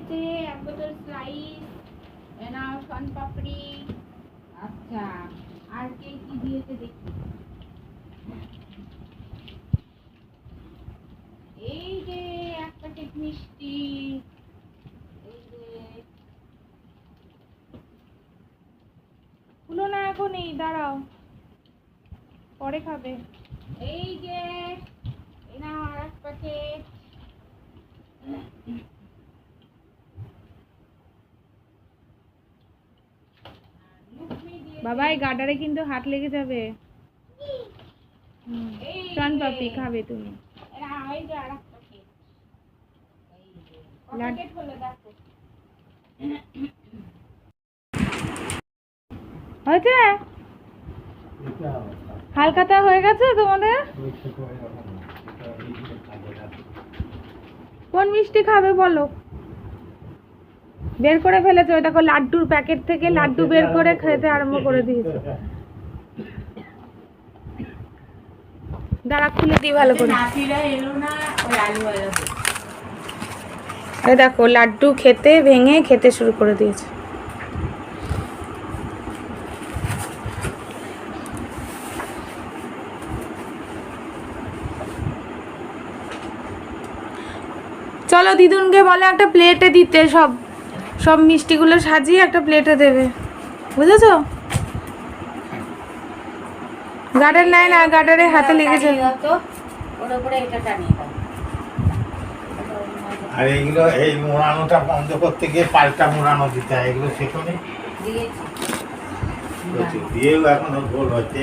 দিয়েছে এক বোতল স্লাইস নাও সন পাপড়ি। আচ্ছা আর কে কি দিয়েছে দেখি। এই যে এক প্যাকেট মিষ্টি, এই যে খুলো না এখনই দাঁড়াও। পরে খাবে। এই যে নাও আর এক প্যাকেট বাবা, এই গাডারে কিন্তু হাত লেগে যাবে। শন। পাপি, খাবে তুমি। হয়েছে? হালকাতা হয়ে গেছে তোমাদের? কোন মিষ্টি খাবে বলো। বের করে ফেলেছে ওই দেখো লাড্ডুর প্যাকেট থেকে লাড্ডু বের করে খেতে আরম্ভ করে দিয়েছে। দাঁড়া খুলে দিই ভালো করে। এই দেখো লাড্ডু খেতে ভেঙে খেতে শুরু করে দিয়েছে। চলো দিদুনকে বলে একটা প্লেটে দিতে সব। সব মিষ্টিগুলো সাজিয়ে একটা প্লেটে দেবে। বুঝেছ? গার্ডার নাই না গার্ডারে হাতে লেগে যাবে তো ওর উপরে এটা টানিয়ে আর এইগুলো এই মোড়ানোটা বন্ধ করতে গিয়ে পাল্টা মোড়ানো দিতে হয়। এগুলো সেখানে দিয়েছি। দিয়েও এখনও গোল হচ্ছে।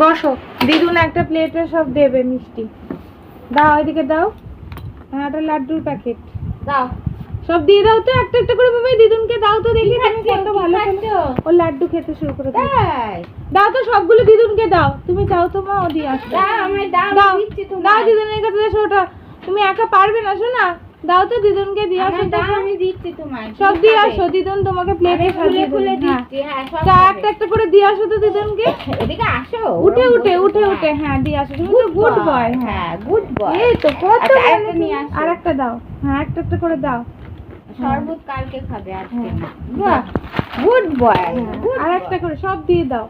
বসো দিদুন একটা প্লেটে সব দেবে মিষ্টি। দাও এদিকে দাও। হ্যাঁ একটা লাড্ডুর প্যাকেট দাও। সব দিয়ে দাও তো একটা একটা করে ভাবে দিদুনকে দাও তো দেখি তুমি? কত ভালো? ও লাড্ডু খেতে শুরু করে দাও দাও তো সবগুলো দিদুনকে দাও তুমি দাও তো মা ও দিয়ে আসবে। দাও দাও দিদুনের কাছে ওটা। তুমি একা পারবে না শোনা? দাও তো দিদুনকে দিয়ে আসো তো দাও আমি দিচ্ছি তোমায় সব দিয়ে আসো দিদুন তোমাকে প্লেটে সাজিয়ে খুলে হ্যাঁ। দিচ্ছি হ্যাঁ সব একটা একটা করে দিয়ে আসো তো দিদুনকে। এদিকে আসো উঠে উঠে উঠে হ্যাঁ। উঠে হ্যাঁ দিয়ে আসো। তুমি তো গুড বয় হ্যাঁ। হ্যাঁ গুড বয় এই তো কত আচ্ছা, আরেকটা নিয়ে আসো। আর একটা দাও। হ্যাঁ একটা একটা করে দাও। শরবত কালকে খাবে আজকে। হ্যাঁ। বাহ গুড বয় গুড আর একটা করে সব দিয়ে দাও।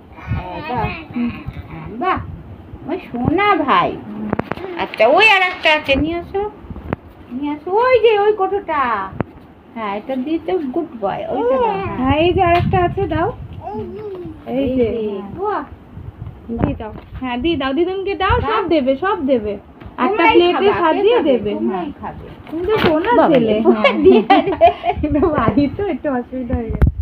বাহ। ওই সোনা ভাই। আচ্ছা ওই আর একটা আছে নিয়ে আসো। নিয়ে আসো। ওই যে ওই কোটোটা হ্যাঁ এটা দিতে গুড বয় ওইটা হ্যাঁ। হ্যাঁ এই যে আরেকটা আছে দাও। এই যে। দিয়ে দাও। হ্যাঁ দি দাও। দিদুনকে দাও সব দেবে সব দেবে। একটা প্লেটে সাজিয়ে দেবে। হ্যাঁ। তুমি তো সোনা ছেলে। হ্যাঁ। বাড়ি তো একটু অসুবিধা হয়ে গেছে।